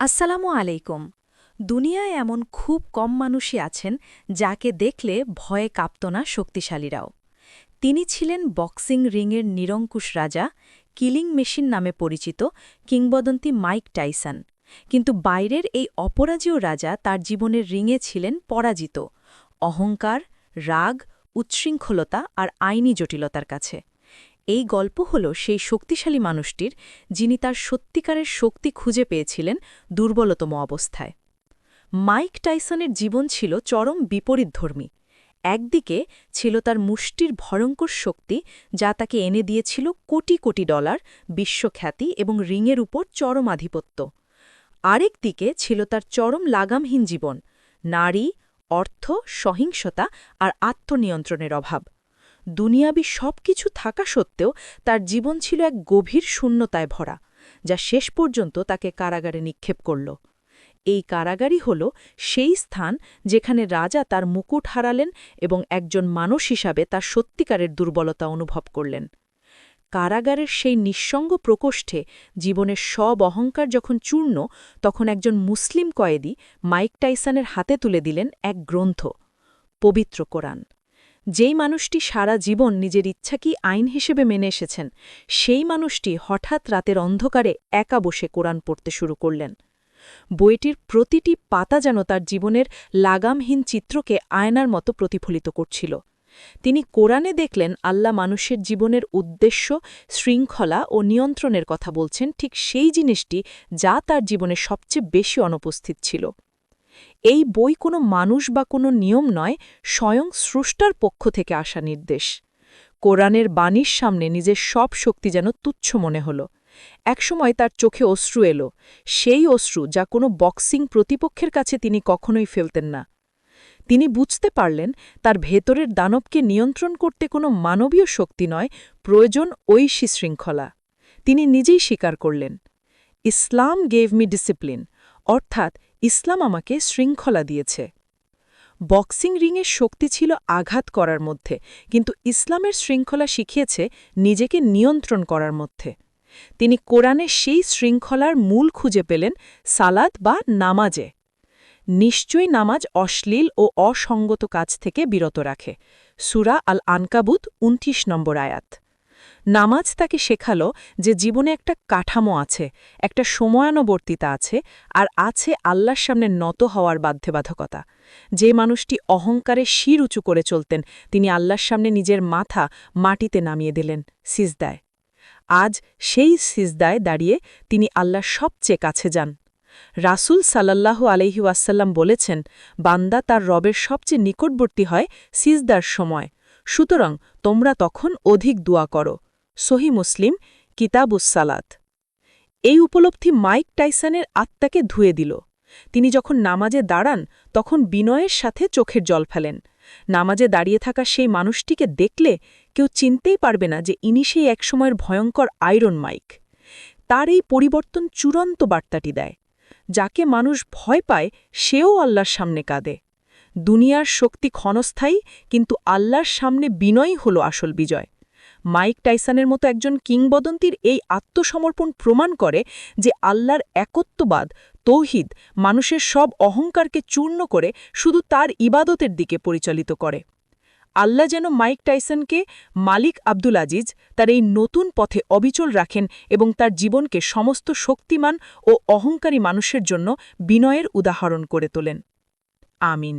আসসালামু আলাইকুম। দুনিয়ায় এমন খুব কম মানুষই আছেন যাকে দেখলে ভয়ে কাঁপত না শক্তিশালীরাও। তিনি ছিলেন বক্সিং রিংয়ের নিরঙ্কুশ রাজা, কিলিং মেশিন নামে পরিচিত কিংবদন্তি মাইক টাইসন। কিন্তু বাইরের এই অপরাজেয় রাজা তার জীবনের রিংয়ে ছিলেন পরাজিত, অহংকার, রাগ, উচ্ছৃঙ্খলতা আর আইনি জটিলতার কাছে। এই গল্প হল সেই শক্তিশালী মানুষটির, যিনি তার সত্যিকারের শক্তি খুঁজে পেয়েছিলেন দুর্বলতম অবস্থায়। মাইক টাইসনের জীবন ছিল চরম বিপরীতধর্মী। একদিকে ছিল তার মুষ্টির ভয়ঙ্কর শক্তি, যা তাকে এনে দিয়েছিল কোটি কোটি ডলার, বিশ্বখ্যাতি এবং রিংয়ের উপর চরম আধিপত্য। আরেক দিকে ছিল তার চরম লাগামহীন জীবন, নারী, অর্থ, সহিংসতা আর আত্মনিয়ন্ত্রণের অভাব। দুনিয়াবি সব কিছু থাকা সত্ত্বেও তার জীবন ছিল এক গভীর শূন্যতায় ভরা, যা শেষ পর্যন্ত তাকে কারাগারে নিক্ষেপ করল। এই কারাগারই হল সেই স্থান যেখানে রাজা তার মুকুট হারালেন এবং একজন মানুষ হিসাবে তার সত্যিকারের দুর্বলতা অনুভব করলেন। কারাগারের সেই নিঃসঙ্গ প্রকোষ্ঠে জীবনের সব অহংকার যখন চূর্ণ, তখন একজন মুসলিম কয়েদি মাইক টাইসনের হাতে তুলে দিলেন এক গ্রন্থ, পবিত্র কোরআন। যেই মানুষটি সারা জীবন নিজের ইচ্ছাকেই আইন হিসেবে মেনে এসেছেন, সেই মানুষটি হঠাৎ রাতের অন্ধকারে একা বসে কোরআন পড়তে শুরু করলেন। বইটির প্রতিটি পাতা যেন তার জীবনের লাগামহীন চিত্রকে আয়নার মতো প্রতিফলিত করছিল। তিনি কোরআনে দেখলেন আল্লাহ মানুষের জীবনের উদ্দেশ্য, শৃঙ্খলা ও নিয়ন্ত্রণের কথা বলছেন, ঠিক সেই জিনিসটি যা তার জীবনে সবচেয়ে বেশি অনুপস্থিত ছিল। এই বই কোনো মানুষ বা কোনো নিয়ম নয়, স্বয়ং স্রষ্টার পক্ষ থেকে আসা নির্দেশ। কোরআনের বাণীর সামনে নিজের সব শক্তি যেন তুচ্ছ মনে হল। একসময় তার চোখে অশ্রু এলো, সেই অশ্রু যা কোনো বক্সিং প্রতিপক্ষের কাছে তিনি কখনোই ফেলতেন না। তিনি বুঝতে পারলেন, তার ভেতরের দানবকে নিয়ন্ত্রণ করতে কোনো মানবীয় শক্তি নয়, প্রয়োজন ঐশী শৃঙ্খলা। তিনি নিজেই স্বীকার করলেন, ইসলাম গেভ মি ডিসিপ্লিন অর্থাৎ ইসলাম আমাকে শৃঙ্খলা দিয়েছে। বক্সিং রিংয়ের শক্তি ছিল আঘাত করার মধ্যে, কিন্তু ইসলামের শৃঙ্খলা শিখিয়েছে নিজেকে নিয়ন্ত্রণ করার মধ্যে। তিনি কোরআনে সেই শৃঙ্খলার মূল খুঁজে পেলেন সালাদ বা নামাজে। নিশ্চয়ই নামাজ অশ্লীল ও অসঙ্গত কাজ থেকে বিরত রাখে। সুরা আল আনকাবুত ২৯ নম্বর আয়াত। নামাজ তাকে শেখালো যে জীবনে একটা কাঠামো আছে, একটা সময়ানুবর্তিতা আছে, আর আছে আল্লাহর সামনে নত হওয়ার বাধ্যবাধকতা। যে মানুষটি অহংকারে শির উঁচু করে চলতেন, তিনি আল্লাহর সামনে নিজের মাথা মাটিতে নামিয়ে দিলেন, সিজদায়। আজ সেই সিজদায় দাঁড়িয়ে তিনি আল্লাহর সবচেয়ে কাছে যান। রাসুল সাল্লাল্লাহু আলহি ওয়াসাল্লাম বলেছেন, বান্দা তার রবের সবচেয়ে নিকটবর্তী হয় সিজদার সময়। সুতরাং তোমরা তখন অধিক দোয়া করো। সহি মুসলিম কিতাবুসালাত এই উপলব্ধি মাইক টাইসনের আত্মাকে ধুয়ে দিল। তিনি যখন নামাজে দাঁড়ান, তখন বিনয়ের সাথে চোখের জল ফেলেন। নামাজে দাঁড়িয়ে থাকা সেই মানুষটিকে দেখলে কেউ চিনতেই পারবে না যে ইনি সেই একসময়ের ভয়ঙ্কর আয়রন মাইক। তার এই পরিবর্তন চূড়ান্ত বার্তাটি দেয়। যাকে মানুষ ভয় পায়, সেও আল্লাহর সামনে কাঁদে। দুনিয়ার শক্তি ক্ষণস্থায়ী, কিন্তু আল্লাহর সামনে বিনয়ই হল আসল বিজয়। মাইক টাইসনের মতো একজন কিংবদন্তির এই আত্মসমর্পণ প্রমাণ করে যে আল্লাহর একত্ববাদ, তৌহিদ মানুষের সব অহংকারকে চূর্ণ করে শুধু তার ইবাদতের দিকে পরিচালিত করে। আল্লাহ যেন মাইক টাইসনকে মালিক আব্দুল আজিজ তার এই নতুন পথে অবিচল রাখেন এবং তার জীবনকে সমস্ত শক্তিমান ও অহংকারী মানুষের জন্য বিনয়ের উদাহরণ করে তোলেন। আমিন।